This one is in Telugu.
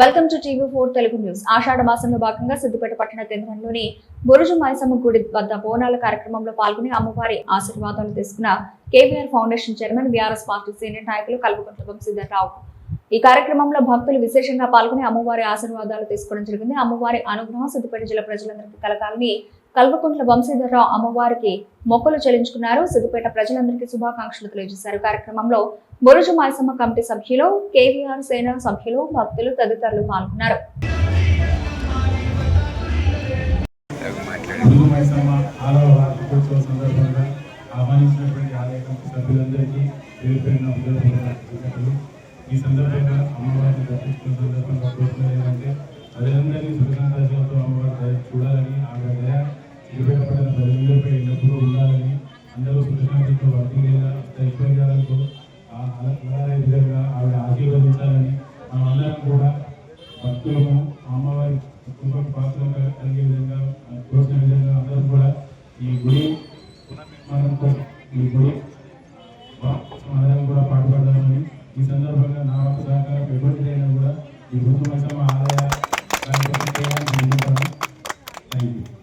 Welcome to TV four Telugu news ఆషాఢ మాసంలో భాగంగా సిద్దిపేట పట్టణ కేంద్రంలోని బురుజు మైసమ్మ గుడి వద్ద బోనాల కార్యక్రమంలో పాల్గొని అమ్మవారి ఆశీర్వాదాలు తీసుకున్న KVR foundation chairman BRS party senior నాయకులు కల్వకుంట్ల వంశీధర్రావు. ఈ కార్యక్రమంలో భక్తులు విశేషంగా పాల్గొని అమ్మవారి ఆశీర్వాదాలు తీసుకోవడం జరిగింది. అమ్మవారి అనుగ్రహం సిద్దిపేట జిల్లా ప్రజలందరికీ కలగాలని కల్వకుంట్ల వంశీధరరావు అమ్మవారికి మొక్కలు చెల్లించుకున్నారు. సిద్దిపేట ప్రజలందరికీ శుభాకాంక్షలు తెలియజేశారు. కార్యక్రమంలో బురుజు మాయసమ్మ కమిటీ సభ్యులు కేవీఆర్ సేన సభ్యులు భక్తులు తదితరులు పాల్గొన్నారు. ఈ సందర్భంగా అమ్మవారిని దర్శించుకున్న సందర్భంగా కోరుతున్నది ఏంటంటే ప్రజలందరినీ సుఖాంతాలతో అమ్మవారి చూడాలని ఆగ్రహం అందరూ కృష్ణానదితో వర్తిల్లేలా ఐశ్వర్యాలతో అలాగే విధంగా ఆవిడ ఆశీర్వదించాలని మనమందరం కూడా భక్తులము అమ్మవారి కుటుంబ పాత్రలు కలిగే విధంగా కోసిన విధంగా అందరూ కూడా ఈ గుడి పునర్నిర్మాణంతో ఈ గుడి అందరం కూడా పాటుపడదామని ఈ సందర్భంగా నా వంతు సహకారం ఎటువంటిదైనా కూడా ఈ గుర్తు మైసమ్మ ఆలయ థ్యాంక్ యూ